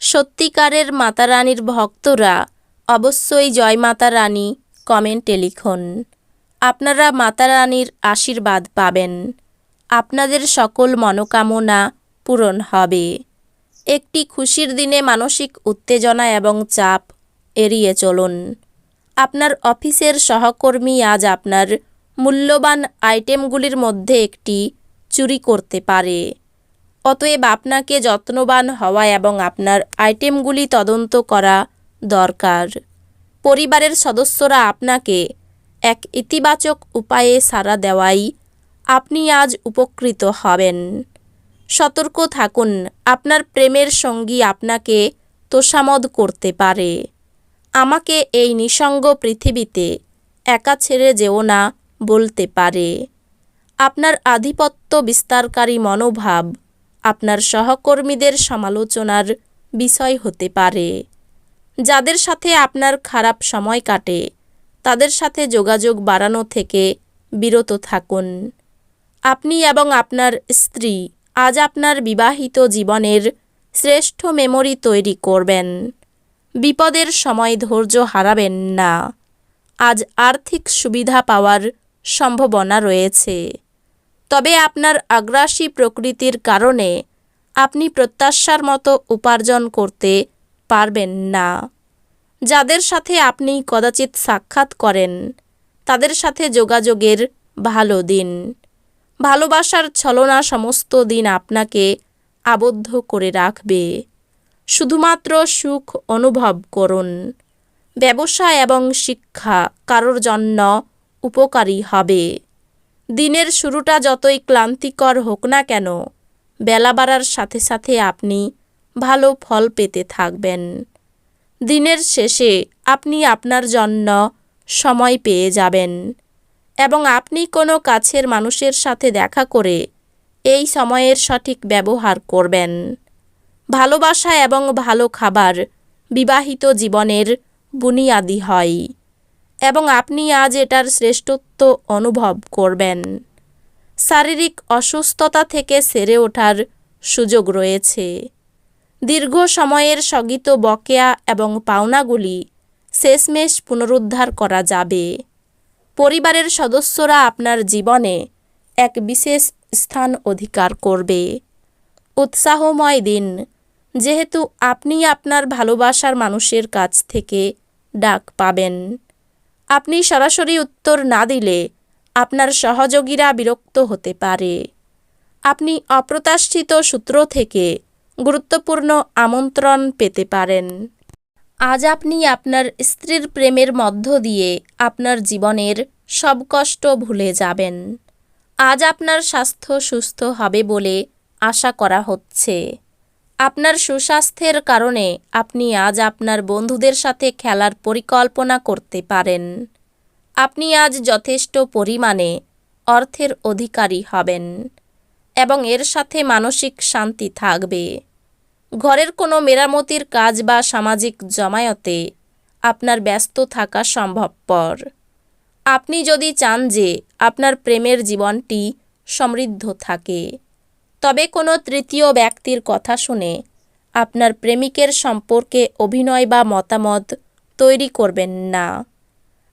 সত্যিকারের মাতা রানীর ভক্তরা অবশ্যই জয় মাতা রানী কমেন্টে লিখুন। আপনারা মাতা রানীর আশীর্বাদ পাবেন। আপনাদের সকল মনোকামনা পূরণ হবে। একটি খুশির দিনে মানসিক উত্তেজনা এবং চাপ এড়িয়ে চলুন। আপনার অফিসের সহকর্মী আজ আপনার মূল্যবান আইটেমগুলির মধ্যে একটি চুরি করতে পারে। অতএব আপনাকে যত্নবান হওয়া এবং আপনার আইটেমগুলি তদন্ত করা দরকার। পরিবারের সদস্যরা আপনাকে এক ইতিবাচক উপায়ে সাড়া দেওয়াই আপনি আজ উপকৃত হবেন। সতর্ক থাকুন, আপনার প্রেমের সঙ্গী আপনাকে তোষামদ করতে পারে। আমাকে এই নিসঙ্গ পৃথিবীতে একা ছেড়ে যেও না বলতে পারে। আপনার আধিপত্য বিস্তারকারী মনোভাব আপনার সহকর্মীদের সমালোচনার বিষয় হতে পারে। যাদের সাথে আপনার খারাপ সময় কাটে, তাদের সাথে যোগাযোগ বাড়ানো থেকে বিরত থাকুন। আপনি এবং আপনার স্ত্রী আজ আপনার বিবাহিত জীবনের শ্রেষ্ঠ মেমোরি তৈরি করবেন। বিপদের সময় ধৈর্য হারাবেন না। আজ আর্থিক সুবিধা পাওয়ার সম্ভাবনা রয়েছে। তবে আপনার আগ্রাসী প্রকৃতির কারণে আপনি প্রত্যাশার মতো উপার্জন করতে পারবেন না। যাদের সাথে আপনি কদাচিৎ সাক্ষাৎ করেন, তাদের সাথে যোগাযোগের ভালো দিন। ভালোবাসার ছলনা সমস্ত দিন আপনাকে আবদ্ধ করে রাখবে। শুধুমাত্র সুখ অনুভব করুন। ব্যবসা এবং শিক্ষা কারোর জন্য উপকারী হবে। দিনের শুরুটা যতই ক্লান্তিকর হোক না কেন, বেলা বাড়ার সাথে সাথে আপনি ভালো ফল পেতে থাকবেন। দিনের শেষে আপনি আপনার জন্য সময় পেয়ে যাবেন এবং আপনি কোনো কাছের মানুষের সাথে দেখা করে এই সময়ের সঠিক ব্যবহার করবেন। ভালোবাসা এবং ভালো খাবার বিবাহিত জীবনের বুনিয়াদি হয়। এবং আপনি আজ এটার শ্রেষ্ঠত্ব অনুভব করবেন। শারীরিক অসুস্থতা থেকে সেরে ওঠার সুযোগ রয়েছে। দীর্ঘ সময়ের স্থগিত বকেয়া এবং পাওনাগুলি শেষমেশ পুনরুদ্ধার করা যাবে। পরিবারের সদস্যরা আপনার জীবনে এক বিশেষ স্থান অধিকার করবে। উৎসাহময় দিন। যেহেতু আপনি আপনার ভালোবাসার মানুষের কাছ থেকে ডাক পাবেন। আপনি সরাসরি উত্তর না দিলে আপনার সহযোগীরা বিরক্ত হতে পারে। আপনি অপ্রত্যাশিত সূত্র থেকে গুরুত্বপূর্ণ আমন্ত্রণ পেতে পারেন। আজ আপনি আপনার স্ত্রীর প্রেমের মধ্য দিয়ে আপনার জীবনের সব কষ্ট ভুলে যাবেন। আজ আপনার স্বাস্থ্য সুস্থ হবে বলে আশা করা হচ্ছে। আপনার সুস্বাস্থ্যের কারণে আপনি আজ আপনার বন্ধুদের সাথে খেলার পরিকল্পনা করতে পারেন। আপনি আজ যথেষ্ট পরিমাণে অর্থের অধিকারী হবেন এবং এর সাথে মানসিক শান্তি থাকবে। ঘরের কোনো মেরামতির কাজ বা সামাজিক জমায়েতে আপনার ব্যস্ত থাকা সম্ভবপর। আপনি যদি চান যে আপনার প্রেমের জীবনটি সমৃদ্ধ থাকে তবে কোনো তৃতীয় ব্যক্তির কথা শুনে আপনার প্রেমিকের সম্পর্কে অভিনয় বা মতামত তৈরি করবেন না।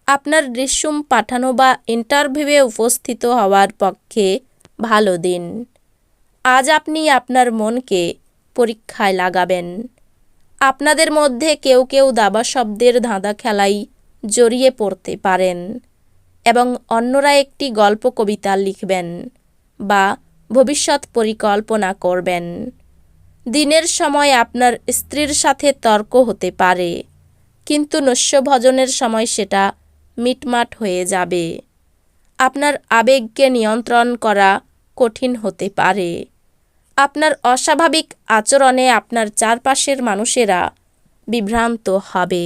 আপনার রিস্যুম পাঠানো বা ইন্টারভিউয়ে উপস্থিত হওয়ার পক্ষে ভালো দিন। আজ আপনি আপনার মনকে পরীক্ষায় লাগাবেন। আপনাদের মধ্যে কেউ কেউ দাবা শব্দের ধাঁধা খেলাই জড়িয়ে পড়তে পারেন এবং অন্যরা একটি গল্প কবিতা লিখবেন বা ভবিষ্যৎ পরিকল্পনা করবেন। দিনের সময় আপনার স্ত্রীর সাথে তর্ক হতে পারে, কিন্তু নস্যভজনের সময় সেটা মিটমাট হয়ে যাবে। আপনার আবেগকে নিয়ন্ত্রণ করা কঠিন হতে পারে। আপনার অস্বাভাবিক আচরণে আপনার চারপাশের মানুষেরা বিভ্রান্ত হবে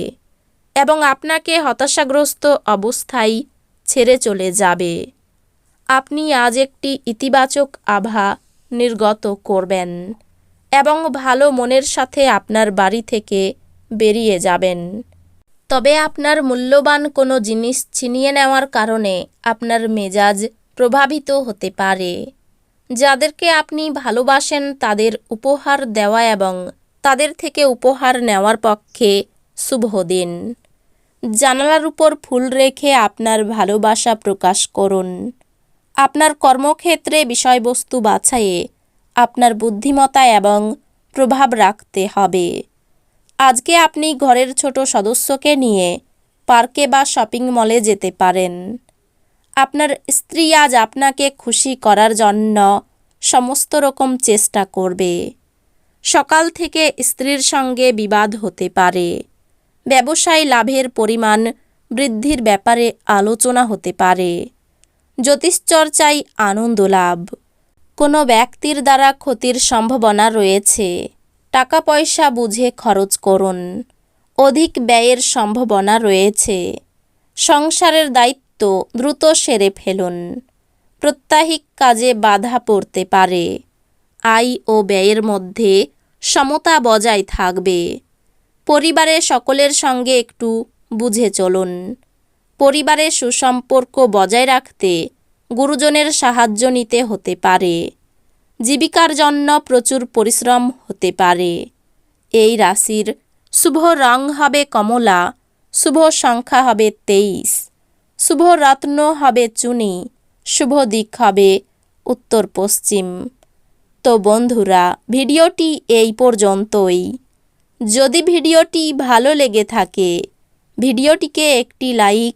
এবং আপনাকে হতাশাগ্রস্ত অবস্থায় ছেড়ে চলে যাবে। আপনি আজ একটি ইতিবাচক আভা নির্গত করবেন এবং ভালো মনের সাথে আপনার বাড়ি থেকে বেরিয়ে যাবেন। তবে আপনার মূল্যবান কোনো জিনিস ছিনিয়ে নেওয়ার কারণে আপনার মেজাজ প্রভাবিত হতে পারে। যাদেরকে আপনি ভালোবাসেন তাদের উপহার দেওয়া এবং তাদের থেকে উপহার নেওয়ার পক্ষে শুভ দিন। জানালার উপর ফুল রেখে আপনার ভালোবাসা প্রকাশ করুন। আপনার কর্মক্ষেত্রে বিষয়বস্তু বাছাইয়ে আপনার বুদ্ধিমত্তা এবং প্রভাব রাখতে হবে। আজকে আপনি ঘরের ছোট সদস্যকে নিয়ে পার্কে বা শপিং মলে যেতে পারেন। আপনার স্ত্রী আজ আপনাকে খুশি করার জন্য সমস্ত রকম চেষ্টা করবে। সকাল থেকে স্ত্রীর সঙ্গে বিবাদ হতে পারে। ব্যবসায় লাভের পরিমাণ বৃদ্ধির ব্যাপারে আলোচনা হতে পারে। জ্যোতিষচর্চায় আনন্দ লাভ। কোনো ব্যক্তির দ্বারা ক্ষতির সম্ভাবনা রয়েছে। টাকা পয়সা বুঝে খরচ করুন। অধিক ব্যয়ের সম্ভাবনা রয়েছে। সংসারের দায়িত্ব দ্রুত সেরে ফেলুন। প্রত্যাহিক কাজে বাধা পড়তে পারে। আয় ও ব্যয়ের মধ্যে সমতা বজায় থাকবে। পরিবারের সকলের সঙ্গে একটু বুঝে চলুন। পরিবারে সুসম্পর্ক বজায় রাখতে গুরুজনের সাহায্য নিতে হতে পারে। জীবিকার জন্য প্রচুর পরিশ্রম হতে পারে। এই রাশির শুভ রং হবে কমলা, শুভ সংখ্যা হবে তেইশ, শুভ রত্ন হবে চুনি, শুভ দিক হবে উত্তর পশ্চিম তো বন্ধুরা, ভিডিওটি এই পর্যন্তই। যদি ভিডিওটি ভালো লেগে থাকে, ভিডিওটিকে একটি লাইক